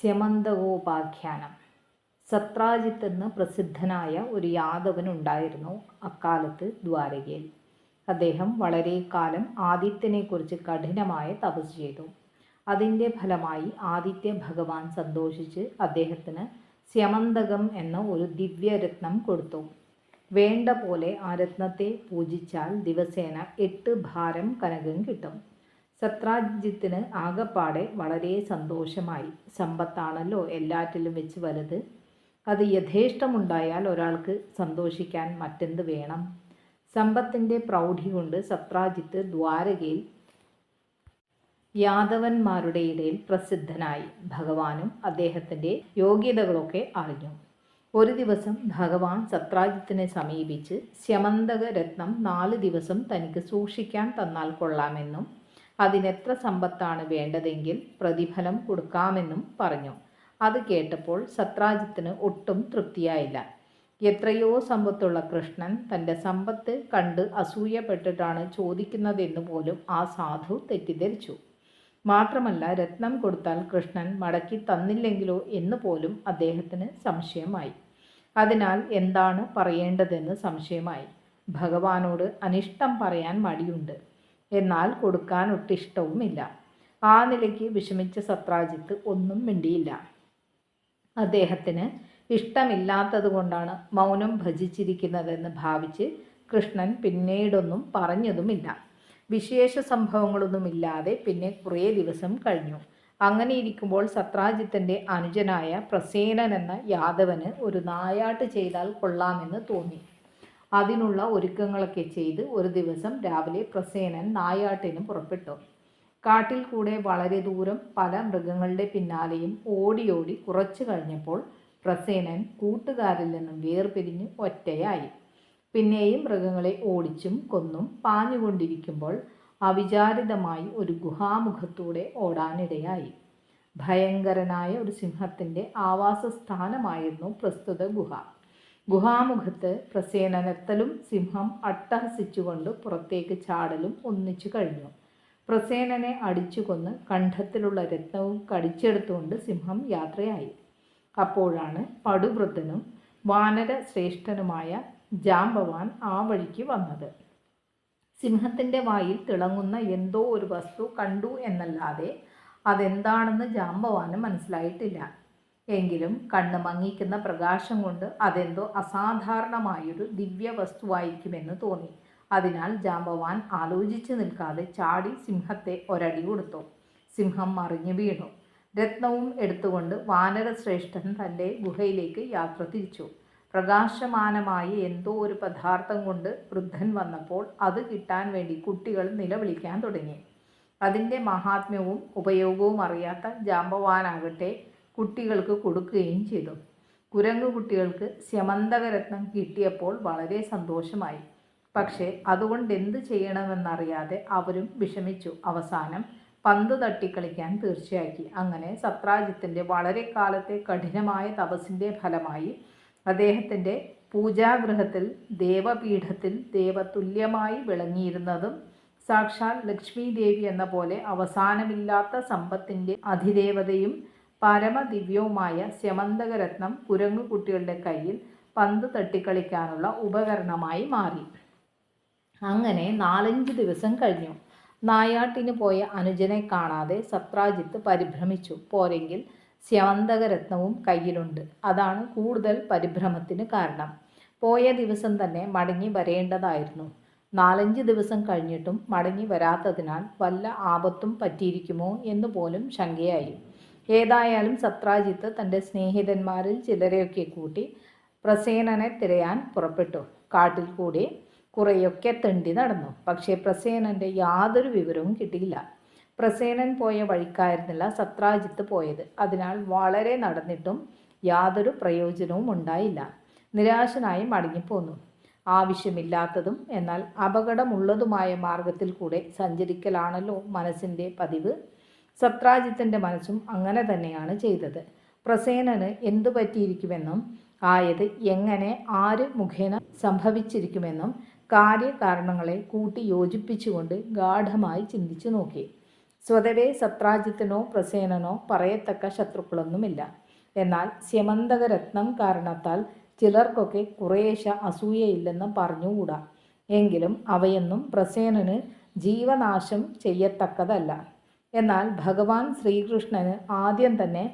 സ്യമന്തകോപാഖ്യാനം. സത്രാജിത്ത് എന്ന് പ്രസിദ്ധനായ ഒരു യാദവൻ ഉണ്ടായിരുന്നു അക്കാലത്ത് ദ്വാരകയിൽ. അദ്ദേഹം വളരെ കാലം ആദിത്യനെക്കുറിച്ച് കഠിനമായ തപസ് ചെയ്തു. അതിന്റെ ഫലമായി ആദിത്യ ഭഗവാൻ സന്തോഷിച്ച് അദ്ദേഹത്തിന് സ്യമന്തകം എന്ന ഒരു ദിവ്യരത്നം കൊടുത്തു. വേണ്ട പോലെ ആ രത്നത്തെ പൂജിച്ചാൽ ദിവസേന എട്ട് ഭാരം കനകം കിട്ടും. സത്രാജിത്തിന് ആകപ്പാടെ വളരെ സന്തോഷമായി. സമ്പത്താണല്ലോ എല്ലാറ്റിലും വെച്ച് വലുത്. അത് യഥേഷ്ടമുണ്ടായാൽ ഒരാൾക്ക് സന്തോഷിക്കാൻ മറ്റെന്ത് വേണം? സമ്പത്തിന്റെ പ്രൗഢി കൊണ്ട് സത്രാജിത്ത് ദ്വാരകയിൽ യാദവന്മാരുടെ ഇടയിൽ പ്രസിദ്ധനായി. ഭഗവാനും അദ്ദേഹത്തിന്റെ യോഗ്യതകളൊക്കെ അറിഞ്ഞു. ഒരു ദിവസം ഭഗവാൻ സത്രാജിത്തിനെ സമീപിച്ച് സ്യമന്തക രത്നം നാല് ദിവസം തനിക്ക് സൂക്ഷിക്കാൻ തന്നാൽ കൊള്ളാമെന്നും അതിനെത്ര സമ്പത്താണ് വേണ്ടതെങ്കിൽ പ്രതിഫലം കൊടുക്കാമെന്നും പറഞ്ഞു. അത് കേട്ടപ്പോൾ സത്രാജിത്തിന് ഒട്ടും തൃപ്തിയായില്ല. എത്രയോ സമ്പത്തുള്ള കൃഷ്ണൻ തന്റെ സമ്പത്ത് കണ്ട് അസൂയപ്പെട്ടിട്ടാണ് ചോദിക്കുന്നതെന്ന് പോലും ആ സാധു തെറ്റിദ്ധരിച്ചു. മാത്രമല്ല രത്നം കൊടുത്താൽ കൃഷ്ണൻ മടക്കി തന്നില്ലെങ്കിലോ എന്ന് പോലും അദ്ദേഹത്തിന് സംശയമായി. അതിനാൽ എന്താണ് പറയേണ്ടതെന്ന് സംശയമായി. ഭഗവാനോട് അനിഷ്ടം പറയാൻ മടിയുണ്ട്. എന്നാൽ കൊടുക്കാൻ ഒട്ടിഷ്ടവുമില്ല. ആ നിലയ്ക്ക് വിഷമിച്ച സത്രാജിത്ത് ഒന്നും മിണ്ടിയില്ല. അദ്ദേഹത്തിന് ഇഷ്ടമില്ലാത്തത് കൊണ്ടാണ് മൗനം ഭജിച്ചിരിക്കുന്നതെന്ന് ഭാവിച്ച് കൃഷ്ണൻ പിന്നീടൊന്നും പറഞ്ഞതുമില്ല. വിശേഷ സംഭവങ്ങളൊന്നുമില്ലാതെ പിന്നെ കുറേ ദിവസം കഴിഞ്ഞു. അങ്ങനെ ഇരിക്കുമ്പോൾ സത്രാജിത്തിന്റെ അനുജനായ പ്രസേനൻ എന്ന യാദവന് ഒരു നായാട്ട് ചെയ്താൽ കൊള്ളാമെന്ന് തോന്നി. അതിനുള്ള ഒരുക്കങ്ങളൊക്കെ ചെയ്ത് ഒരു ദിവസം രാവിലെ പ്രസേനൻ നായാട്ടിന് പുറപ്പെട്ടു. കാട്ടിൽ കൂടെ വളരെ ദൂരം പല മൃഗങ്ങളുടെ പിന്നാലെയും ഓടിയോടി ഓടി കുറച്ചു കഴിഞ്ഞപ്പോൾ പ്രസേനൻ കൂട്ടുകാരിൽ നിന്നും വേർപിരിഞ്ഞ് ഒറ്റയായി. പിന്നെയും മൃഗങ്ങളെ ഓടിച്ചും കൊന്നും പാഞ്ഞുകൊണ്ടിരിക്കുമ്പോൾ അവിചാരിതമായി ഒരു ഗുഹാമുഖത്തൂടെ ഓടാനിടയായി. ഭയങ്കരനായ ഒരു സിംഹത്തിന്റെ ആവാസ സ്ഥാനമായിരുന്നു പ്രസ്തുത ഗുഹ. ഗുഹാമുഖത്ത് പ്രസേനനത്തലും സിംഹം അട്ടഹസിച്ചുകൊണ്ട് പുറത്തേക്ക് ചാടലും ഒന്നിച്ചു കഴിഞ്ഞു. പ്രസേനനെ അടിച്ചുകൊന്ന് കണ്ഠത്തിലുള്ള രത്നവും കടിച്ചെടുത്തുകൊണ്ട് സിംഹം യാത്രയായി. അപ്പോഴാണ് പടുവൃദ്ധനും വാനര ശ്രേഷ്ഠനുമായ ജാംബവാൻ ആ വഴിക്ക് വന്നത്. സിംഹത്തിന്റെ വായിൽ തിളങ്ങുന്ന എന്തോ ഒരു വസ്തു കണ്ടു എന്നല്ലാതെ അതെന്താണെന്ന് ജാംബവാന് മനസ്സിലായിട്ടില്ല. എങ്കിലും കണ്ണ് മങ്ങിക്കുന്ന പ്രകാശം കൊണ്ട് അതെന്തോ അസാധാരണമായൊരു ദിവ്യ വസ്തുവായിരിക്കുമെന്ന് തോന്നി. അതിനാൽ ജാമ്പവാൻ ആലോചിച്ചു നിൽക്കാതെ ചാടി സിംഹത്തെ ഒരടി കൊടുത്തു. സിംഹം മറിഞ്ഞു വീണു. രത്നവും എടുത്തുകൊണ്ട് വാനരശ്രേഷ്ഠൻ തന്റെ ഗുഹയിലേക്ക് യാത്ര തിരിച്ചു. പ്രകാശമാനമായി എന്തോ ഒരു പദാർത്ഥം കൊണ്ട് വൃദ്ധൻ വന്നപ്പോൾ അത് കിട്ടാൻ വേണ്ടി കുട്ടികൾ നിലവിളിക്കാൻ തുടങ്ങി. അതിന്റെ മഹാത്മ്യവും ഉപയോഗവും അറിയാത്ത ജാമ്പവാനാകട്ടെ കുട്ടികൾക്ക് കൊടുക്കുകയും ചെയ്തു. കുരങ്ങു കുട്ടികൾക്ക് സ്യമന്തകരത്നം കിട്ടിയപ്പോൾ വളരെ സന്തോഷമായി. പക്ഷേ അതുകൊണ്ട് എന്ത് ചെയ്യണമെന്നറിയാതെ അവരും വിഷമിച്ചു. അവസാനം പന്ത് തട്ടിക്കളിക്കാൻ തീർച്ചയാക്കി. അങ്ങനെ സത്രാജിത്തിന്റെ വളരെ കാലത്തെ കഠിനമായ തപസ്സിന്റെ ഫലമായി അദ്ദേഹത്തിന്റെ പൂജാഗൃഹത്തിൽ ദേവപീഠത്തിൽ ദേവതുല്യമായി വിളങ്ങിയിരുന്നതും സാക്ഷാൽ ലക്ഷ്മി ദേവി എന്ന പോലെ അവസാനമില്ലാത്ത സമ്പത്തിന്റെ അധിദേവതയും പരമദിവ്യവുമായ സ്യമന്തകരത്നം കുരങ്ങുകുട്ടികളുടെ കയ്യിൽ പന്ത് തട്ടിക്കളിക്കാനുള്ള ഉപകരണമായി മാറി. അങ്ങനെ നാലഞ്ച് ദിവസം കഴിഞ്ഞു. നായാട്ടിന് പോയ അനുജനെ കാണാതെ സത്രാജിത്ത് പരിഭ്രമിച്ചു. പോരെങ്കിൽ സ്യവന്തകരത്നവും കയ്യിലുണ്ട്. അതാണ് കൂടുതൽ പരിഭ്രമത്തിന് കാരണം. പോയ ദിവസം തന്നെ മടങ്ങി വരേണ്ടതായിരുന്നു. നാലഞ്ച് ദിവസം കഴിഞ്ഞിട്ടും മടങ്ങി വരാത്തതിനാൽ വല്ല ആപത്തും പറ്റിയിരിക്കുമോ എന്ന് പോലും ശങ്കയായി. ഏതായാലും സത്രാജിത്ത് തന്റെ സ്നേഹിതന്മാരിൽ ചിലരെയൊക്കെ കൂട്ടി പ്രസേനനെ തിരയാൻ പുറപ്പെട്ടു. കാട്ടിൽ കൂടി കുറേയൊക്കെ തെണ്ടി നടന്നു. പക്ഷേ പ്രസേനന്റെ യാതൊരു വിവരവും കിട്ടിയില്ല. പ്രസേനൻ പോയ വഴിക്കായിരുന്നില്ല സത്രാജിത്ത് പോയത്. അതിനാൽ വളരെ നടന്നിട്ടും യാതൊരു പ്രയോജനവും ഉണ്ടായില്ല. നിരാശനായി മടങ്ങിപ്പോന്നു. ആവശ്യമില്ലാത്തതും എന്നാൽ അപകടമുള്ളതുമായ മാർഗത്തിൽ കൂടെ സഞ്ചരിക്കലാണല്ലോ മനസ്സിന്റെ പതിവ്. സത്രാജിത്തിന്റെ മനസ്സും അങ്ങനെ തന്നെയാണ് ചെയ്തത്. പ്രസേനന് എന്തു പറ്റിയിരിക്കുമെന്നും ആയത് എങ്ങനെ ആര് മുഖേന സംഭവിച്ചിരിക്കുമെന്നും കാര്യകാരണങ്ങളെ കൂട്ടി യോജിപ്പിച്ചുകൊണ്ട് ഗാഠമായി ചിന്തിച്ചു നോക്കി. സ്വതവേ സത്രാജിത്തിനോ പ്രസേനനോ പറയത്തക്ക ശത്രുക്കളൊന്നുമില്ല. എന്നാൽ സ്യമന്തകരത്നം കാരണത്താൽ ചിലർക്കൊക്കെ കുറേശ അസൂയയില്ലെന്ന് പറഞ്ഞുകൂടാ. എങ്കിലും അവയൊന്നും പ്രസേനന് ജീവനാശം ചെയ്യത്തക്കതല്ല. എന്നാൽ ഭഗവാൻ ശ്രീകൃഷ്ണന് ആദ്യം തന്നെ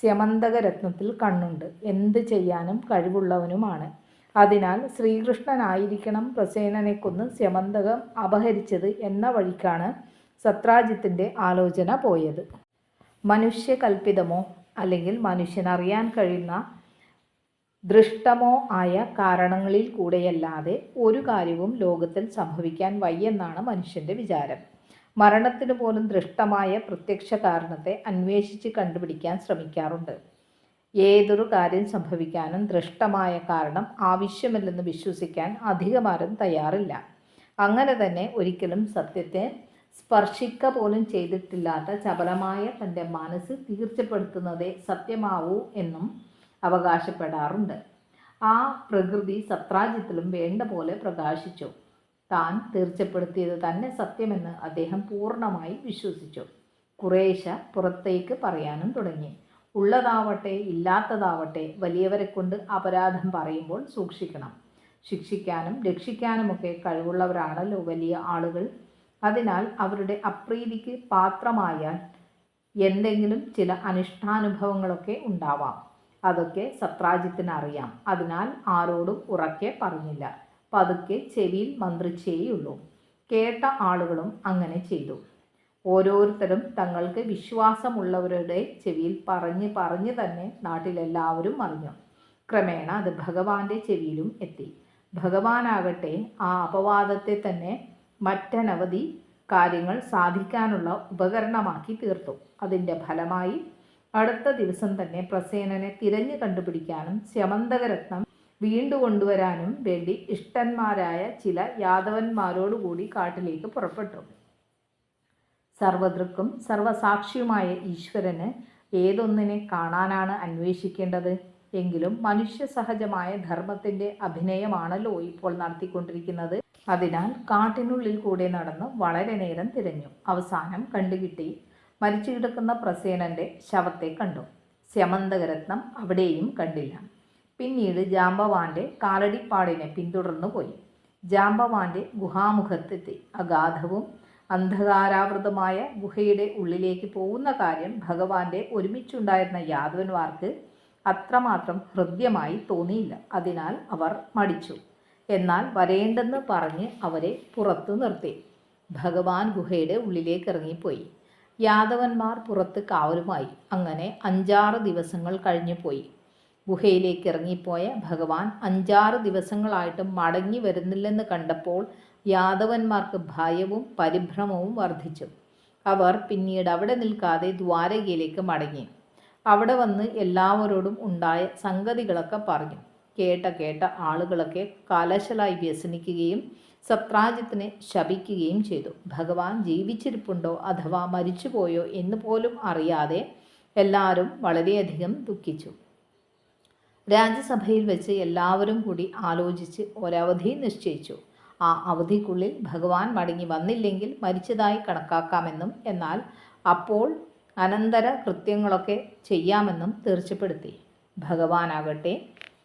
സ്യമന്തകരത്നത്തിൽ കണ്ണുണ്ട്. എന്ത് ചെയ്യാനും കഴിവുള്ളവനുമാണ്. അതിനാൽ ശ്രീകൃഷ്ണനായിരിക്കണം പ്രസേനനെ കൊന്ന് സ്യമന്തകം അപഹരിച്ചത് എന്ന വഴിക്കാണ് സത്രാജിത്തിന്റെ ആലോചന പോയത്. മനുഷ്യകൽപ്പിതമോ അല്ലെങ്കിൽ മനുഷ്യനറിയാൻ കഴിയുന്ന ദൃഷ്ടമോ ആയ കാരണങ്ങളിൽ കൂടെയല്ലാതെ ഒരു കാര്യവും ലോകത്തിൽ സംഭവിക്കാൻ വയ്യെന്നാണ് മനുഷ്യന്റെ വിചാരം. മരണത്തിന് പോലും ദൃഷ്ടമായ പ്രത്യക്ഷ കാരണത്തെ അന്വേഷിച്ച് കണ്ടുപിടിക്കാൻ ശ്രമിക്കാറുണ്ട്. ഏതൊരു കാര്യം സംഭവിക്കാനും ദൃഷ്ടമായ കാരണം ആവശ്യമില്ലെന്ന് വിശ്വസിക്കാൻ അധികമാരും തയ്യാറില്ല. അങ്ങനെ തന്നെ ഒരിക്കലും സത്യത്തെ സ്പർശിക്ക പോലും ചെയ്തിട്ടില്ലാത്ത ചപലമായ തന്റെ മനസ്സ് തീർച്ചപ്പെടുത്തുന്നതേ സത്യമാവൂ എന്നും അവകാശപ്പെടാറുണ്ട്. ആ പ്രകൃതി സത്രാജിത്തിലും വേണ്ട പോലെ പ്രകാശിച്ചു. താൻ തീർച്ചപ്പെടുത്തിയത് തന്നെ സത്യമെന്ന് അദ്ദേഹം പൂർണമായി വിശ്വസിച്ചു. കുറേശ പുറത്തേക്ക് പറയാനും തുടങ്ങി. ഉള്ളതാവട്ടെ ഇല്ലാത്തതാവട്ടെ വലിയവരെ കൊണ്ട് അപരാധം പറയുമ്പോൾ സൂക്ഷിക്കണം. ശിക്ഷിക്കാനും രക്ഷിക്കാനുമൊക്കെ കഴിവുള്ളവരാണല്ലോ വലിയ ആളുകൾ. അതിനാൽ അവരുടെ അപ്രീതിക്ക് പാത്രമായാൽ എന്തെങ്കിലും ചില അനിഷ്ടാനുഭവങ്ങളൊക്കെ ഉണ്ടാവാം. അതൊക്കെ സത്രാജിത്തിന് അറിയാം. അതിനാൽ ആരോടും ഉറക്കെ പറഞ്ഞില്ല. പതുക്കെ ചെവിയിൽ മന്ത്രിച്ചേയുള്ളൂ. കേട്ട ആളുകളും അങ്ങനെ ചെയ്തു. ഓരോരുത്തരും തങ്ങൾക്ക് വിശ്വാസമുള്ളവരുടെ ചെവിയിൽ പറഞ്ഞ് പറഞ്ഞ് തന്നെ നാട്ടിലെല്ലാവരും അറിഞ്ഞു ക്രമേണ അത് ഭഗവാന്റെ ചെവിയിലും എത്തി. ഭഗവാനാകട്ടെ ആ അപവാദത്തെ തന്നെ മറ്റനവധി കാര്യങ്ങൾ സാധിക്കാനുള്ള ഉപകരണമാക്കി തീർത്തു. അതിന്റെ ഫലമായി അടുത്ത ദിവസം തന്നെ പ്രസേനനെ തിരഞ്ഞു കണ്ടുപിടിക്കാനും സ്യമന്തകരത്നം വീണ്ടു കൊണ്ടുവരാനും വേണ്ടി ഇഷ്ടന്മാരായ ചില യാദവന്മാരോടുകൂടി കാട്ടിലേക്ക് പുറപ്പെട്ടു. സർവദൃക്കും സർവസാക്ഷിയുമായ ഈശ്വരന് ഏതൊന്നിനെ കാണാനാണ് അന്വേഷിക്കേണ്ടത്? എങ്കിലും മനുഷ്യ സഹജമായ ധർമ്മത്തിന്റെ അഭിനയമാണല്ലോ ഇപ്പോൾ നടത്തിക്കൊണ്ടിരിക്കുന്നത്. അതിനാൽ കാട്ടിനുള്ളിൽ കൂടെ നടന്ന് വളരെ നേരം തിരഞ്ഞു. അവസാനം കണ്ടുകിട്ടി മരിച്ചു കിടക്കുന്ന പ്രസേനന്റെ ശവത്തെ കണ്ടു. സ്യമന്തകരത്നം അവിടെയും കണ്ടില്ല. പിന്നീട് ജാമ്പവാന്റെ കാലടിപ്പാടിനെ പിന്തുടർന്നു പോയി. ജാമ്പവാന്റെ ഗുഹാമുഖത്തെത്തി. അഗാധവും അന്ധകാരാവൃതമായ ഗുഹയുടെ ഉള്ളിലേക്ക് പോകുന്ന കാര്യം ഭഗവാന്റെ ഒരുമിച്ചുണ്ടായിരുന്ന യാദവന്മാർക്ക് അത്രമാത്രം ഹൃദ്യമായി തോന്നിയില്ല. അതിനാൽ അവർ മടിച്ചു. എന്നാൽ വരേണ്ടെന്ന് പറഞ്ഞ് അവരെ പുറത്തു നിർത്തി. ഭഗവാൻ ഗുഹയുടെ ഉള്ളിലേക്ക് ഇറങ്ങിപ്പോയി. യാദവന്മാർ പുറത്ത് കാവലുമായി. അങ്ങനെ അഞ്ചാറ് ദിവസങ്ങൾ കഴിഞ്ഞു പോയി ഗുഹയിലേക്ക് ഇറങ്ങിപ്പോയ ഭഗവാൻ അഞ്ചാറ് ദിവസങ്ങളായിട്ടും മടങ്ങി വരുന്നില്ലെന്ന് കണ്ടപ്പോൾ യാദവന്മാർക്ക് ഭയവും പരിഭ്രമവും വർദ്ധിച്ചു. അവർ പിന്നീട് അവിടെ നിൽക്കാതെ ദ്വാരകയിലേക്ക് മടങ്ങി. അവിടെ വന്ന് എല്ലാവരോടും ഉണ്ടായ സംഗതികളൊക്കെ പറഞ്ഞു. കേട്ട കേട്ട ആളുകളൊക്കെ കലശലായി വ്യസനിക്കുകയും സത്രാജിത്തിനെ ശപിക്കുകയും ചെയ്തു. ഭഗവാൻ ജീവിച്ചിരിപ്പുണ്ടോ അഥവാ മരിച്ചുപോയോ എന്ന് പോലും അറിയാതെ എല്ലാവരും വളരെയധികം ദുഃഖിച്ചു. രാജ്യസഭയിൽ വെച്ച് എല്ലാവരും കൂടി ആലോചിച്ച് ഒരവധി നിശ്ചയിച്ചു. ആ അവധിക്കുള്ളിൽ ഭഗവാൻ മടങ്ങി വന്നില്ലെങ്കിൽ മരിച്ചതായി കണക്കാക്കാമെന്നും എന്നാൽ അപ്പോൾ അനന്തര കൃത്യങ്ങളൊക്കെ ചെയ്യാമെന്നും തീർച്ചപ്പെടുത്തി. ഭഗവാനാകട്ടെ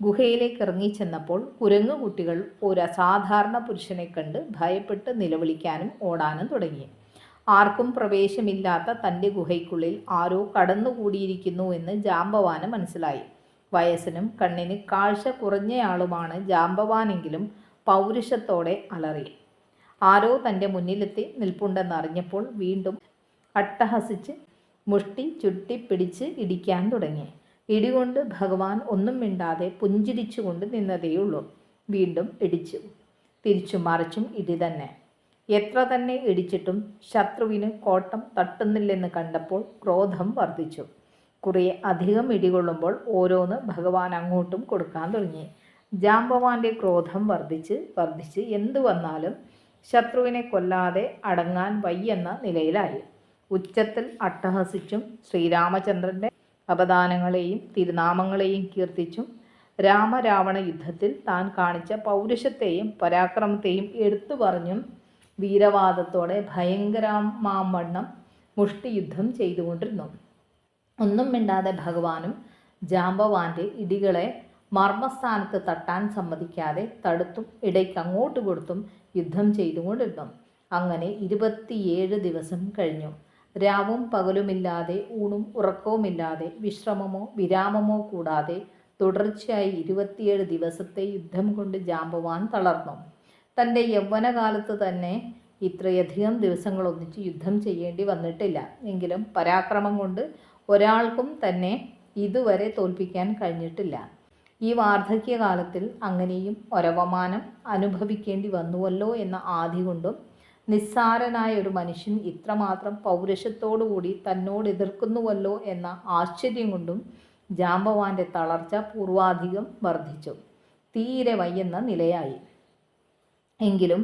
ഗുഹയിലേക്ക് ഇറങ്ങിച്ചെന്നപ്പോൾ കുരങ്ങുകുട്ടികൾ ഒരു അസാധാരണ പുരുഷനെ കണ്ട് ഭയപ്പെട്ട് നിലവിളിക്കാനും ഓടാനും തുടങ്ങി. ആർക്കും പ്രവേശമില്ലാത്ത തന്റെ ഗുഹയ്ക്കുള്ളിൽ ആരോ കടന്നുകൂടിയിരിക്കുന്നു എന്ന് ജാമ്പവാന് മനസ്സിലായി. വയസ്സിനും കണ്ണിന് കാഴ്ച കുറഞ്ഞയാളുമാണ് ജാമ്പവാനെങ്കിലും പൗരുഷത്തോടെ അലറി ആരോ തന്റെ മുന്നിലെത്തി നിൽപ്പുണ്ടെന്നറിഞ്ഞപ്പോൾ വീണ്ടും അട്ടഹസിച്ച് മുഷ്ടി ചുട്ടി പിടിച്ച് ഇടിക്കാൻ തുടങ്ങി. ഇടികൊണ്ട് ഭഗവാൻ ഒന്നും മിണ്ടാതെ പുഞ്ചിരിച്ചുകൊണ്ട് നിന്നതേയുള്ളൂ. വീണ്ടും ഇടിച്ചു. തിരിച്ചു മറിച്ചും ഇടി തന്നെ. എത്ര തന്നെ ഇടിച്ചിട്ടും ശത്രുവിന് കോട്ടം തട്ടുന്നില്ലെന്ന് കണ്ടപ്പോൾ ക്രോധം വർദ്ധിച്ചു. കുറേ അധികം ഇടികൊള്ളുമ്പോൾ ഓരോന്ന് ഭഗവാൻ അങ്ങോട്ടും കൊടുക്കാൻ തുടങ്ങി. ജാമ്പവാന്റെ ക്രോധം വർദ്ധിച്ച് വർദ്ധിച്ച് എന്തു വന്നാലും ശത്രുവിനെ കൊല്ലാതെ അടങ്ങാൻ വയ്യെന്ന നിലയിലായി. ഉച്ചത്തിൽ അട്ടഹസിച്ചും ശ്രീരാമചന്ദ്രന്റെ അപദാനങ്ങളെയും തിരുനാമങ്ങളെയും കീർത്തിച്ചും രാമരാവണ യുദ്ധത്തിൽ താൻ കാണിച്ച പൗരുഷത്തെയും പരാക്രമത്തെയും എടുത്തു പറഞ്ഞും വീരവാദത്തോടെ ഭയങ്കരമാവണ്ണം മുഷ്ടിയുദ്ധം ചെയ്തുകൊണ്ടിരുന്നു. ഒന്നും മിണ്ടാതെ ഭഗവാനും ജാമ്പവാന്റെ ഇടികളെ മർമ്മസ്ഥാനത്ത് തട്ടാൻ സമ്മതിക്കാതെ തടുത്തും ഇടയ്ക്ക് അങ്ങോട്ട് കൊടുത്തും യുദ്ധം ചെയ്തുകൊണ്ടിരുന്നു. അങ്ങനെ ഇരുപത്തിയേഴ് ദിവസം കഴിഞ്ഞു. രാവും പകലുമില്ലാതെ ഊണും ഉറക്കവുമില്ലാതെ വിശ്രമമോ വിരാമമോ കൂടാതെ തുടർച്ചയായി ഇരുപത്തിയേഴ് ദിവസത്തെ യുദ്ധം കൊണ്ട് ജാമ്പവാൻ തളർന്നു. തന്റെ യൗവനകാലത്ത് തന്നെ ഇത്രയധികം ദിവസങ്ങൾ ഒന്നിച്ച് യുദ്ധം ചെയ്യേണ്ടി വന്നിട്ടില്ല. എങ്കിലും പരാക്രമം കൊണ്ട് ഒരാൾക്കും തന്നെ ഇതുവരെ തോൽപ്പിക്കാൻ കഴിഞ്ഞിട്ടില്ല. ഈ വാർദ്ധക്യകാലത്തിൽ അങ്ങനെയും ഒരവമാനം അനുഭവിക്കേണ്ടി വന്നുവല്ലോ എന്ന ആധി കൊണ്ടും നിസ്സാരനായ ഒരു മനുഷ്യൻ ഇത്രമാത്രം പൗരുഷത്തോടുകൂടി തന്നോട് എതിർക്കുന്നുവല്ലോ എന്ന ആശ്ചര്യം കൊണ്ടും ജാമ്പവാന്റെ തളർച്ച പൂർവാധികം വർദ്ധിച്ചു. തീരെ വയ്യെന്ന നിലയായി. എങ്കിലും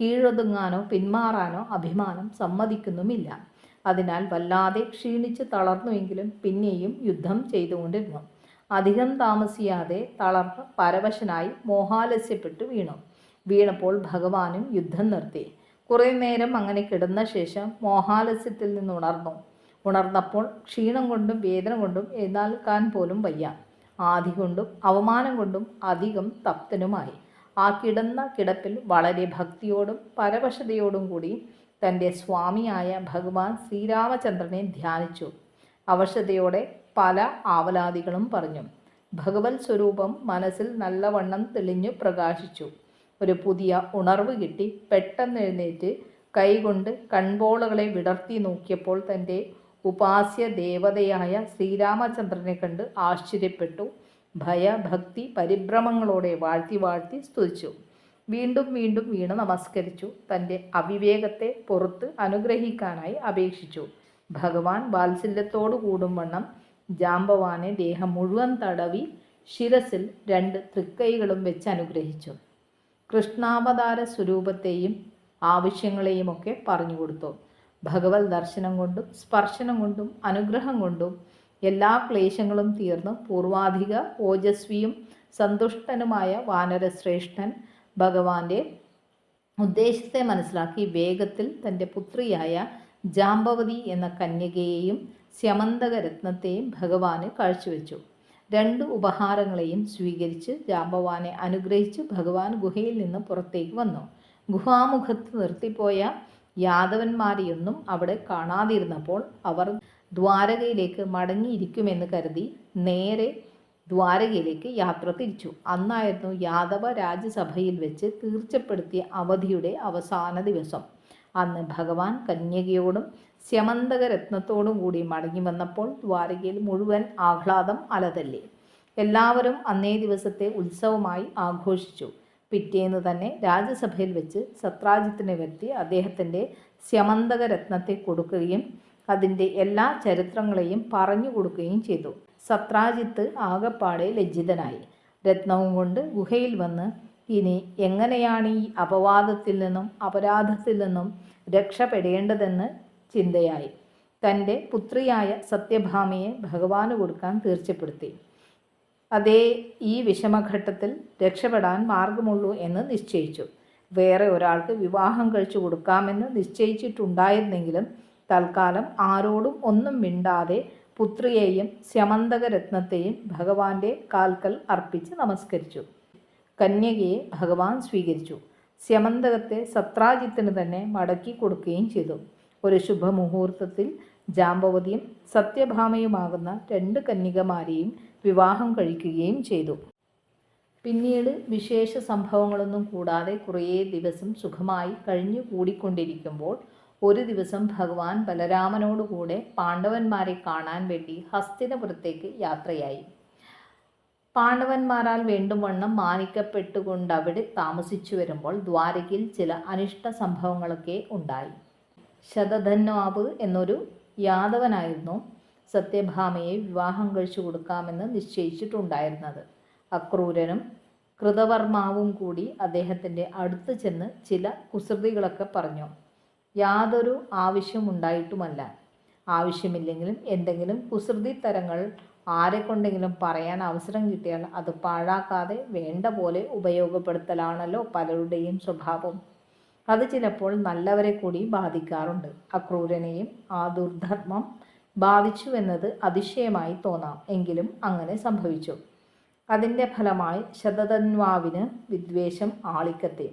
കീഴൊതുങ്ങാനോ പിന്മാറാനോ അഭിമാനം സമ്മതിക്കുന്നുമില്ല. അതിനാൽ വല്ലാതെ ക്ഷീണിച്ച് തളർന്നുവെങ്കിലും പിന്നെയും യുദ്ധം ചെയ്തുകൊണ്ടിരുന്നു. അധികം താമസിയാതെ തളർന്ന് പരവശനായി മോഹാലസ്യപ്പെട്ട് വീണു. വീണപ്പോൾ ഭഗവാനും യുദ്ധം നിർത്തി. കുറേ നേരം അങ്ങനെ കിടന്ന ശേഷം മോഹാലസ്യത്തിൽ നിന്ന് ഉണർന്നു ഉണർന്നപ്പോൾ ക്ഷീണം കൊണ്ടും വേദന കൊണ്ടും എഴുന്നേൽക്കാൻ പോലും വയ്യ. ആധി കൊണ്ടും അവമാനം കൊണ്ടും അധികം തപ്തനുമായി. ആ കിടന്ന കിടപ്പിൽ വളരെ ഭക്തിയോടും പരവശതയോടും കൂടി തന്റെ സ്വാമിയായ ഭഗവാൻ ശ്രീരാമചന്ദ്രനെ ധ്യാനിച്ചു. അവശതയോടെ പല ആവലാദികളും പറഞ്ഞു. ഭഗവത് സ്വരൂപം മനസ്സിൽ നല്ലവണ്ണം തെളിഞ്ഞു പ്രകാശിച്ചു. ഒരു പുതിയ ഉണർവ് കിട്ടി. പെട്ടെന്ന് എഴുന്നേറ്റ് കൈകൊണ്ട് കൺപോളകളെ വിടർത്തി നോക്കിയപ്പോൾ തന്റെ ഉപാസ്യ ദേവതയായ ശ്രീരാമചന്ദ്രനെ കണ്ട് ആശ്ചര്യപ്പെട്ടു. ഭയഭക്തി പരിഭ്രമങ്ങളോടെ വാഴ്ത്തി വാഴ്ത്തി സ്തുതിച്ചു. വീണ്ടും വീണ്ടും വീണ് നമസ്കരിച്ചു. തന്റെ അവിവേകത്തെ പുറത്ത് അനുഗ്രഹിക്കാനായി അപേക്ഷിച്ചു. ഭഗവാൻ വാത്സല്യത്തോടു കൂടും വണ്ണം ജാമ്പവാനെ ദേഹം മുഴുവൻ തടവി ശിരസിൽ രണ്ട് തൃക്കൈകളും വെച്ച് അനുഗ്രഹിച്ചു. കൃഷ്ണാവതാര സ്വരൂപത്തെയും ആവശ്യങ്ങളെയും ഒക്കെ പറഞ്ഞു കൊടുത്തു. ഭഗവത് ദർശനം കൊണ്ടും സ്പർശനം കൊണ്ടും അനുഗ്രഹം കൊണ്ടും എല്ലാ ക്ലേശങ്ങളും തീർന്ന്. പൂർവാധിക ഓജസ്വിയും സന്തുഷ്ടനുമായ വാനരശ്രേഷ്ഠൻ ഭഗവാന്റെ ഉദ്ദേശത്തെ മനസ്സിലാക്കി വേഗത്തിൽ തന്റെ പുത്രിയായ ജാമ്പവതി എന്ന കന്യകയെയും സ്യമന്തകരത്നത്തെയും ഭഗവാന് കാഴ്ചവെച്ചു. രണ്ട് ഉപഹാരങ്ങളെയും സ്വീകരിച്ച് ജാമ്പവാനെ അനുഗ്രഹിച്ച് ഭഗവാൻ ഗുഹയിൽ നിന്ന് പുറത്തേക്ക് വന്നു. ഗുഹാമുഖത്ത് നിർത്തിപ്പോയ യാദവന്മാരെയൊന്നും അവിടെ കാണാതിരുന്നപ്പോൾ അവർ ദ്വാരകയിലേക്ക് മടങ്ങിയിരിക്കുമെന്ന് കരുതി നേരെ ദ്വാരകയിലേക്ക് യാത്ര തിരിച്ചു. അന്നായിരുന്നു യാദവ രാജ്യസഭയിൽ വെച്ച് തീർച്ചപ്പെടുത്തിയ അവധിയുടെ അവസാന ദിവസം. അന്ന് ഭഗവാൻ കന്യകയോടും സ്യമന്തകരത്നത്തോടും കൂടി മടങ്ങി വന്നപ്പോൾ ദ്വാരകയിൽ മുഴുവൻ ആഹ്ലാദം അലതല്ലേ. എല്ലാവരും അന്നേ ദിവസത്തെ ഉത്സവമായി ആഘോഷിച്ചു. പിറ്റേന്ന് തന്നെ രാജ്യസഭയിൽ വെച്ച് സത്രാജിത്തിനെ വരുത്തി അദ്ദേഹത്തിന്റെ സ്യമന്തകരത്നത്തെ കൊടുക്കുകയും അതിന്റെ എല്ലാ ചരിത്രങ്ങളെയും പറഞ്ഞു കൊടുക്കുകയും ചെയ്തു. സത്രാജിത്ത് ആകപ്പാടെ ലജ്ജിതനായി. രത്നവും കൊണ്ട് ഗുഹയിൽ വന്ന് ഇനി എങ്ങനെയാണ് ഈ അപവാദത്തിൽ നിന്നും അപരാധത്തിൽ നിന്നും രക്ഷപ്പെടേണ്ടതെന്ന് ചിന്തയായി. തന്റെ പുത്രിയായ സത്യഭാമയെ ഭഗവാന് കൊടുക്കാൻ തീർച്ചപ്പെടുത്തി. അതേ ഈ വിഷമഘട്ടത്തിൽ രക്ഷപ്പെടാൻ മാർഗമുള്ളൂ എന്ന് നിശ്ചയിച്ചു. വേറെ ഒരാൾക്ക് വിവാഹം കഴിച്ചു കൊടുക്കാമെന്ന് നിശ്ചയിച്ചിട്ടുണ്ടായിരുന്നെങ്കിലും തൽക്കാലം ആരോടും ഒന്നും മിണ്ടാതെ പുത്രിയെയും സ്യമന്തകരത്നത്തെയും ഭഗവാന്റെ കാൽക്കൽ അർപ്പിച്ച് നമസ്കരിച്ചു. കന്യകയെ ഭഗവാൻ സ്വീകരിച്ചു. സ്യമന്തകത്തെ സത്രാജിത്തിന് തന്നെ മടക്കി കൊടുക്കുകയും ചെയ്തു. ഒരു ശുഭമുഹൂർത്തത്തിൽ ജാമ്പവതിയും സത്യഭാമയുമാകുന്ന രണ്ട് കന്യകമാരെയും വിവാഹം കഴിക്കുകയും ചെയ്തു. പിന്നീട് വിശേഷ സംഭവങ്ങളൊന്നും കൂടാതെ കുറേ ദിവസം സുഖമായി കഴിഞ്ഞു കൂടിക്കൊണ്ടിരിക്കുമ്പോൾ ഒരു ദിവസം ഭഗവാൻ ബലരാമനോടുകൂടെ പാണ്ഡവന്മാരെ കാണാൻ വേണ്ടി ഹസ്തിനപുരത്തേക്ക് യാത്രയായി. പാണ്ഡവന്മാരാൽ വേണ്ടുവണ്ണം മാനിക്കപ്പെട്ടുകൊണ്ട് അവിടെ താമസിച്ചു വരുമ്പോൾ ദ്വാരകയിൽ ചില അനിഷ്ട സംഭവങ്ങളൊക്കെ ഉണ്ടായി. ശതധന്വാബ് എന്നൊരു യാദവനായിരുന്നു സത്യഭാമയെ വിവാഹം കഴിച്ചു കൊടുക്കാമെന്ന് നിശ്ചയിച്ചിട്ടുണ്ടായിരുന്നത്. അക്രൂരനും കൃതവർമാവും കൂടി അദ്ദേഹത്തിന്റെ അടുത്ത് ചെന്ന് ചില കുസൃതികളൊക്കെ പറഞ്ഞു. യാതൊരു ആവശ്യമുണ്ടായിട്ടുമല്ല. ആവശ്യമില്ലെങ്കിലും എന്തെങ്കിലും കുസൃതി തരങ്ങൾ ആരെക്കൊണ്ടെങ്കിലും പറയാൻ അവസരം കിട്ടിയാൽ അത് പാഴാക്കാതെ വേണ്ട പോലെ ഉപയോഗപ്പെടുത്തലാണല്ലോ പലരുടെയും സ്വഭാവം. അത് ചിലപ്പോൾ നല്ലവരെ കൂടി ബാധിക്കാറുണ്ട്. അക്രൂരനെയും ആ ദുർധർമ്മം ബാധിച്ചുവെന്നത് അതിശയമായി തോന്നാം. എങ്കിലും അങ്ങനെ സംഭവിച്ചു. അതിന്റെ ഫലമായി ശതതന്വാവിന് വിദ്വേഷം ആളിക്കത്തി.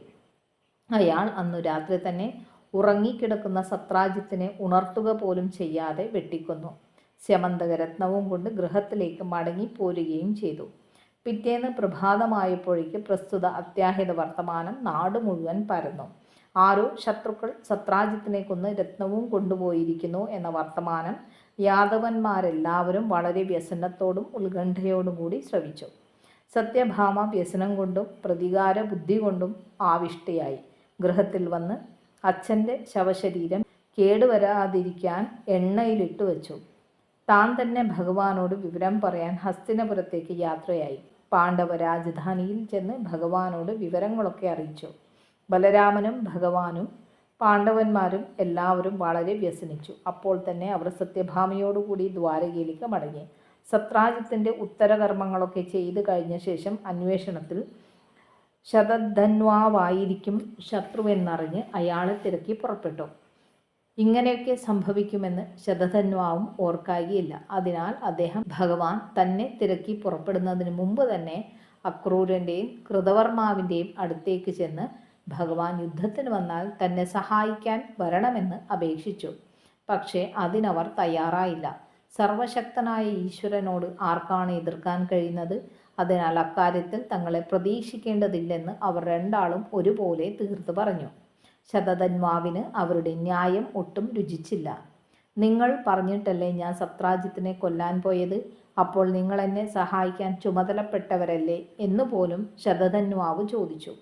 അയാൾ അന്നു രാത്രി തന്നെ ഉറങ്ങിക്കിടക്കുന്ന സത്രാജിത്തിനെ ഉണർത്തുക പോലും ചെയ്യാതെ വെട്ടിക്കൊന്നു. സ്യമന്തകരത്നവും കൊണ്ട് ഗൃഹത്തിലേക്ക് മടങ്ങിപ്പോരുകയും ചെയ്തു. പിറ്റേന്ന് പ്രഭാതമായപ്പോഴേക്ക് പ്രസ്തുത അത്യാഹിത വർത്തമാനം നാട് മുഴുവൻ പരന്നു. ആരോ ശത്രുക്കൾ സത്രാജിത്തിനെ കൊന്ന് രത്നവും കൊണ്ടുപോയിരിക്കുന്നു എന്ന വർത്തമാനം യാദവന്മാരെല്ലാവരും വളരെ വ്യസനത്തോടും ഉത്കണ്ഠയോടും കൂടി ശ്രവിച്ചു. സത്യഭാമ വ്യസനം കൊണ്ടും പ്രതികാര ബുദ്ധി കൊണ്ടും ആവിഷ്ടയായി ഗൃഹത്തിൽ വന്ന് അച്ഛന്റെ ശവശരീരം കേടുവരാതിരിക്കാൻ എണ്ണയിലിട്ട് വെച്ചു. താൻ തന്നെ ഭഗവാനോട് വിവരം പറയാൻ ഹസ്തിനപുരത്തേക്ക് യാത്രയായി. പാണ്ഡവ രാജധാനിയിൽ ചെന്ന് ഭഗവാനോട് വിവരങ്ങളൊക്കെ അറിയിച്ചു. ബലരാമനും ഭഗവാനും പാണ്ഡവന്മാരും എല്ലാവരും വളരെ വ്യസനിച്ചു. അപ്പോൾ തന്നെ അവർ സത്യഭാമയോടുകൂടി ദ്വാരകയിലേക്ക് മടങ്ങി. സത്രാജിത്തിന്റെ ഉത്തരകർമ്മങ്ങളൊക്കെ ചെയ്തു കഴിഞ്ഞ ശേഷം അന്വേഷണത്തിൽ ശതധന്വാവായിരിക്കും ശത്രുവെന്നറിഞ്ഞ് അയാളെ തിരക്കി പുറപ്പെട്ടു. ഇങ്ങനെയൊക്കെ സംഭവിക്കുമെന്ന് ശതധന്വാവും ഓർക്കായില്ല അതിനാൽ അദ്ദേഹം ഭഗവാൻ തന്നെ തിരക്കി പുറപ്പെടുന്നതിന് മുമ്പ് തന്നെ അക്രൂരന്റെയും കൃതവർമാവിന്റെയും അടുത്തേക്ക് ചെന്ന് ഭഗവാൻ യുദ്ധത്തിന് വന്നാൽ തന്നെ സഹായിക്കാൻ വരണമെന്ന് അപേക്ഷിച്ചു. പക്ഷേ അതിനവർ തയ്യാറായില്ല. സർവശക്തനായ ഈശ്വരനോട് ആർക്കാണ് എതിർക്കാൻ കഴിയുന്നത്? അതിനാൽ അക്കാര്യത്തിൽ തങ്ങളെ പ്രതീക്ഷിക്കേണ്ടതില്ലെന്ന് അവർ രണ്ടാളും ഒരുപോലെ തീർത്തു പറഞ്ഞു. ശതധന്വാവിന് അവരുടെ ന്യായം ഒട്ടും രുചിച്ചില്ല. നിങ്ങൾ പറഞ്ഞിട്ടല്ലേ ഞാൻ സത്രാജിത്തിനെ കൊല്ലാൻ പോയത്? അപ്പോൾ നിങ്ങൾ എന്നെ സഹായിക്കാൻ ചുമതലപ്പെട്ടവരല്ലേ? എന്ന് പോലും ശതധന്വാവ് ചോദിച്ചു.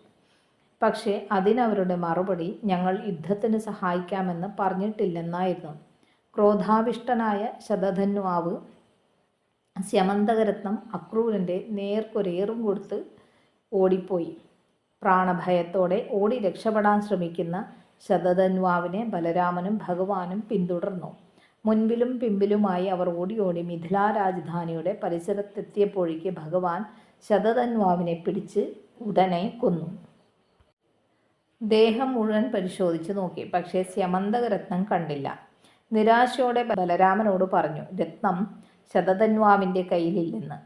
പക്ഷേ അതിനവരുടെ മറുപടി ഞങ്ങൾ യുദ്ധത്തിന് സഹായിക്കാമെന്ന് പറഞ്ഞിട്ടില്ലെന്നായിരുന്നു. ക്രോധാവിഷ്ടനായ ശതധന്വാവ് സ്യമന്തകരത്നം അക്രൂരന്റെ നേർക്കൊരേറും കൊടുത്ത് ഓടിപ്പോയി. പ്രാണഭയത്തോടെ ഓടി രക്ഷപ്പെടാൻ ശ്രമിക്കുന്ന ശതധന്വാവിനെ ബലരാമനും ഭഗവാനും പിന്തുടർന്നു. മുൻപിലും പിമ്പിലുമായി അവർ ഓടി ഓടി മിഥിലാ രാജധാനിയുടെ പരിസരത്തെത്തിയപ്പോഴേക്ക് ഭഗവാൻ ശതധന്വാവിനെ പിടിച്ച് ഉടനെ കൊന്നു. ദേഹം മുഴുവൻ പരിശോധിച്ചു നോക്കി പക്ഷേ സ്യമന്തകരത്നം കണ്ടില്ല. നിരാശയോടെ ബലരാമനോട് പറഞ്ഞു രത്നം ശതധന്വാവിന്റെ കയ്യിലില്ലെന്ന്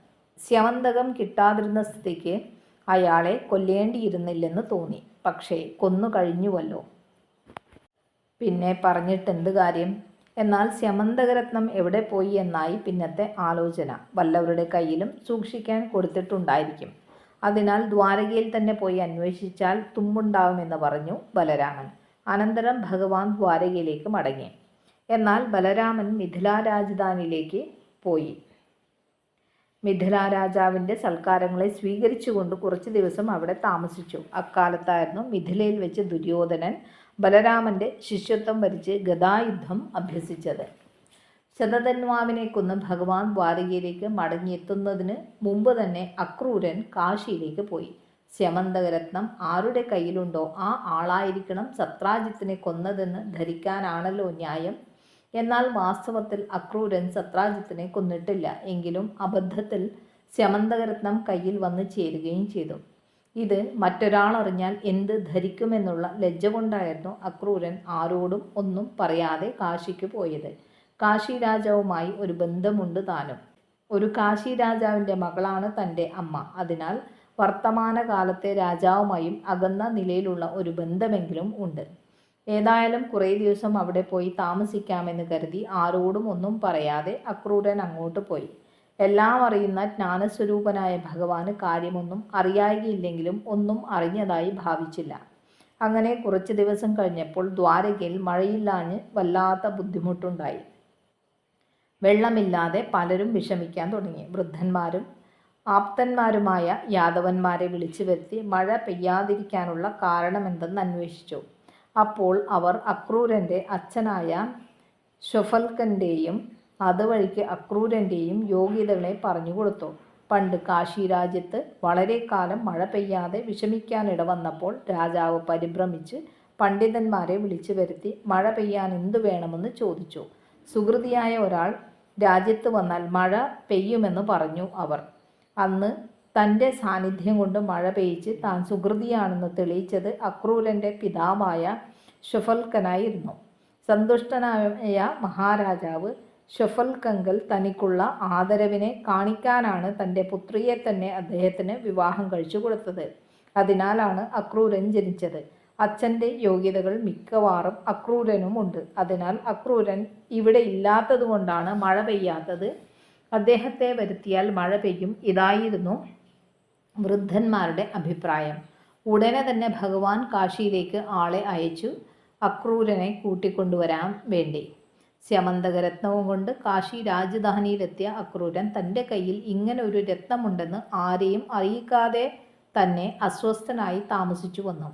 സ്യവന്തകം കിട്ടാതിരുന്ന സ്ഥിതിക്ക് അയാളെ കൊല്ലേണ്ടിയിരുന്നില്ലെന്ന് തോന്നി. പക്ഷേ കൊന്നു കഴിഞ്ഞുവല്ലോ. പിന്നെ പറഞ്ഞിട്ടെന്ത് കാര്യം? എന്നാൽ സ്യമന്തകരത്നം എവിടെ പോയി എന്നായി പിന്നത്തെ ആലോചന വല്ലവരുടെ കയ്യിലും സൂക്ഷിക്കാൻ കൊടുത്തിട്ടുണ്ടായിരിക്കും. അതിനാൽ ദ്വാരകയിൽ തന്നെ പോയി അന്വേഷിച്ചാൽ തുമ്പുണ്ടാവുമെന്ന് പറഞ്ഞു ബലരാമൻ. അനന്തരം ഭഗവാൻ ദ്വാരകയിലേക്ക് മടങ്ങി. എന്നാൽ ബലരാമൻ മിഥിലാ രാജധാനിയിലേക്ക് പോയി. മിഥില രാജാവിന്റെ സൽക്കാരങ്ങളെ സ്വീകരിച്ചുകൊണ്ട് കുറച്ച് ദിവസം അവിടെ താമസിച്ചു. അക്കാലത്തായിരുന്നു മിഥിലയിൽ വെച്ച് ദുര്യോധനൻ ബലരാമന്റെ ശിഷ്യത്വം വരിച്ച് ഗതായുദ്ധം അഭ്യസിച്ചത്. ശതധന്വാവിനെ കൊന്ന് ഭഗവാൻ ദ്വാരകയിലേക്ക് മടങ്ങിയെത്തുന്നതിന് മുമ്പ് തന്നെ അക്രൂരൻ കാശിയിലേക്ക് പോയി. സ്യമന്തകരത്നം ആരുടെ കയ്യിലുണ്ടോ ആ ആളായിരിക്കണം സത്രാജിത്തിനെ കൊന്നതെന്ന് ധരിക്കാനാണല്ലോ ന്യായം. എന്നാൽ വാസ്തവത്തിൽ അക്രൂരൻ സത്രാജിത്തിനെ കൊന്നിട്ടില്ല. എങ്കിലും അബദ്ധത്തിൽ സ്യമന്തകരത്നം കയ്യിൽ വന്ന് ചേരുകയും ചെയ്തു. ഇത് മറ്റൊരാൾ അറിഞ്ഞാൽ എന്ത് ധരിക്കുമെന്നുള്ള ലജ്ജ കൊണ്ടായിരുന്നു അക്രൂരൻ ആരോടും ഒന്നും പറയാതെ കാശിക്ക് പോയത്. കാശി രാജാവുമായി ഒരു ബന്ധമുണ്ട് താനും. ഒരു കാശി രാജാവിന്റെ മകളാണ് തന്റെ അമ്മ. അതിനാൽ വർത്തമാനകാലത്തെ രാജാവുമായും അകന്ന നിലയിലുള്ള ഒരു ബന്ധമെങ്കിലും ഉണ്ട്. ഏതായാലും കുറേ ദിവസം അവിടെ പോയി താമസിക്കാമെന്ന് കരുതി ആരോടും ഒന്നും പറയാതെ അക്രൂരൻ അങ്ങോട്ട് പോയി. എല്ലാം അറിയുന്ന ജ്ഞാനസ്വരൂപനായ ഭഗവാന് കാര്യമൊന്നും അറിയായികയില്ലെങ്കിലും ഒന്നും അറിഞ്ഞതായി ഭാവിച്ചില്ല. അങ്ങനെ കുറച്ച് ദിവസം കഴിഞ്ഞപ്പോൾ ദ്വാരകയിൽ മഴയില്ലാഞ്ഞ് വല്ലാത്ത ബുദ്ധിമുട്ടുണ്ടായി. വെള്ളമില്ലാതെ പലരും വിഷമിക്കാൻ തുടങ്ങി. വൃദ്ധന്മാരും ആപ്തന്മാരുമായ യാദവന്മാരെ വിളിച്ചു വരുത്തി മഴ പെയ്യാതിരിക്കാനുള്ള കാരണമെന്തെന്ന് അന്വേഷിച്ചു. അപ്പോൾ അവർ അക്രൂരന്റെ അച്ഛനായ ഷൊഫൽക്കന്റെയും അതുവഴിക്ക് അക്രൂരന്റെയും യോഗ്യതകളെ പറഞ്ഞു കൊടുത്തു പണ്ട് കാശി രാജ്യത്ത് വളരെ കാലം മഴ പെയ്യാതെ വിഷമിക്കാനിട വന്നപ്പോൾ രാജാവ് പരിഭ്രമിച്ച് പണ്ഡിതന്മാരെ വിളിച്ചു വരുത്തി മഴ പെയ്യാൻ എന്തു വേണമെന്ന് ചോദിച്ചു. സുഹൃതിയായ ഒരാൾ രാജ്യത്ത് വന്നാൽ മഴ പെയ്യുമെന്ന് പറഞ്ഞു അവർ. അന്ന് തന്റെ സാന്നിധ്യം കൊണ്ട് മഴ പെയ്ച്ച് താൻ സുഹൃതിയാണെന്ന് തെളിയിച്ചത് അക്രൂരന്റെ പിതാവായ ഷുഫൽക്കനായിരുന്നു സന്തുഷ്ടനായ മഹാരാജാവ് ഷുഫൽക്കങ്കൽ തനിക്കുള്ള ആദരവിനെ കാണിക്കാനാണ് തന്റെ പുത്രിയെ തന്നെ അദ്ദേഹത്തിന് വിവാഹം കഴിച്ചു കൊടുത്തത്. അതിനാലാണ് അക്രൂരൻ ജനിച്ചത്. അച്ഛന്റെ യോഗ്യതകൾ മിക്കവാറും അക്രൂരനുമുണ്ട്. അതിനാൽ അക്രൂരൻ ഇവിടെ ഇല്ലാത്തതുകൊണ്ടാണ് മഴ പെയ്യാത്തത്. അദ്ദേഹത്തെ വരുത്തിയാൽ മഴ പെയ്യും. ഇതായിരുന്നു വൃദ്ധന്മാരുടെ അഭിപ്രായം. ഉടനെ തന്നെ ഭഗവാൻ കാശിയിലേക്ക് ആളെ അയച്ചു. അക്രൂരനെ കൂട്ടിക്കൊണ്ടുവരാൻ വേണ്ടി. സ്യമന്തകരത്നവും കൊണ്ട് കാശി രാജധാനിയിലെത്തിയ അക്രൂരൻ തന്റെ കയ്യിൽ ഇങ്ങനെ ഒരു രത്നമുണ്ടെന്ന് ആരെയും അറിയിക്കാതെ തന്നെ അസ്വസ്ഥനായി താമസിച്ചു വന്നു.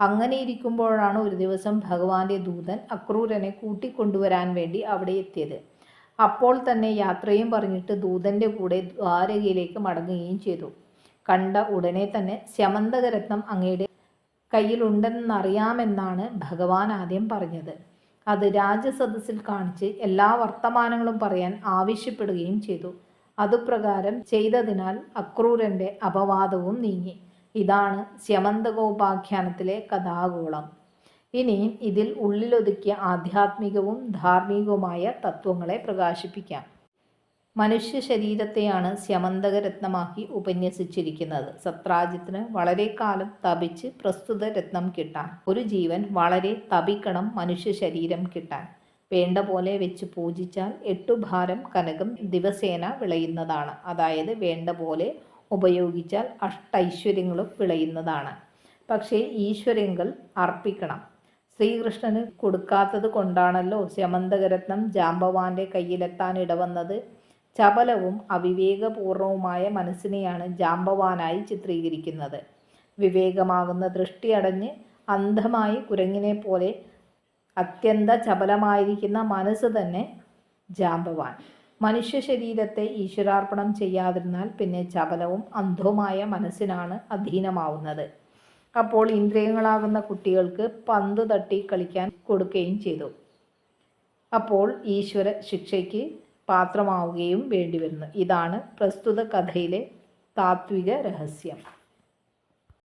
അങ്ങനെ ഇരിക്കുമ്പോഴാണ് ഒരു ദിവസം ഭഗവാന്റെ ദൂതൻ അക്രൂരനെ കൂട്ടിക്കൊണ്ടുവരാൻ വേണ്ടി അവിടെ എത്തിയത്. അപ്പോൾ തന്നെ യാത്രയും പറഞ്ഞിട്ട് ദൂതന്റെ കൂടെ ദ്വാരകയിലേക്ക് മടങ്ങുകയും ചെയ്തു. കണ്ട ഉടനെ തന്നെ ശമന്തകരത്നം അങ്ങയുടെ കയ്യിലുണ്ടെന്നറിയാമെന്നാണ് ഭഗവാൻ ആദ്യം പറഞ്ഞത്. അത് രാജസദസ്സിൽ കാണിച്ച് എല്ലാ വർത്തമാനങ്ങളും പറയാൻ ആവശ്യപ്പെടുകയും ചെയ്തു. അതുപ്രകാരം ചെയ്തതിനാൽ അക്രൂരന്റെ അപവാദവും നീങ്ങി. ഇതാണ് ശമന്തകോപാഖ്യാനത്തിലെ കഥാഗോളം. ഇനി ഇതിൽ ഉള്ളിലൊതുക്കിയ ആധ്യാത്മികവും ധാർമ്മികവുമായ തത്വങ്ങളെ പ്രകാശിപ്പിക്കാം. മനുഷ്യ ശരീരത്തെയാണ് സ്യമന്തകരത്നമാക്കി ഉപന്യസിച്ചിരിക്കുന്നത്. സത്രാജിത്തിന് വളരെ കാലം തപിച്ച് പ്രസ്തുത രത്നം കിട്ടാൻ ഒരു ജീവൻ വളരെ തപിക്കണം മനുഷ്യ ശരീരം കിട്ടാൻ. വേണ്ട പോലെ വെച്ച് പൂജിച്ചാൽ എട്ടു ഭാരം കനകം ദിവസേന വിളയുന്നതാണ്. അതായത് വേണ്ട പോലെ ഉപയോഗിച്ചാൽ അഷ്ടൈശ്വര്യങ്ങളും വിളയുന്നതാണ്. പക്ഷേ ഈശ്വര്യങ്ങൾ അർപ്പിക്കണം. ശ്രീകൃഷ്ണന് കൊടുക്കാത്തത് കൊണ്ടാണല്ലോ ശമന്തകരത്നം ജാമ്പവാന്റെ കയ്യിലെത്താൻ ഇടവന്നത്. ചപലവും അവിവേകപൂർണവുമായ മനസ്സിനെയാണ് ജാമ്പവാനായി ചിത്രീകരിക്കുന്നത്. വിവേകമാകുന്ന ദൃഷ്ടി അടഞ്ഞ് അന്ധമായി കുരങ്ങിനെ പോലെ അത്യന്ത ചപലമായിരിക്കുന്ന മനസ്സ് തന്നെ ജാമ്പവാൻ. മനുഷ്യ ശരീരത്തെ ഈശ്വരാർപ്പണം ചെയ്യാതിരുന്നാൽ പിന്നെ ചപലവും അന്ധവുമായ മനസ്സിനാണ് അധീനമാവുന്നത്. അപ്പോൾ ഇന്ദ്രിയങ്ങളാകുന്ന കുട്ടികൾക്ക് പന്ത് തട്ടി കളിക്കാൻ കൊടുക്കുകയും ചെയ്തു. അപ്പോൾ ഈശ്വര ശിക്ഷയ്ക്ക് പാത്രമാവുകയും വേണ്ടിവരുന്നു. ഇതാണ് പ്രസ്തുത കഥയിലെ താത്വിക രഹസ്യം.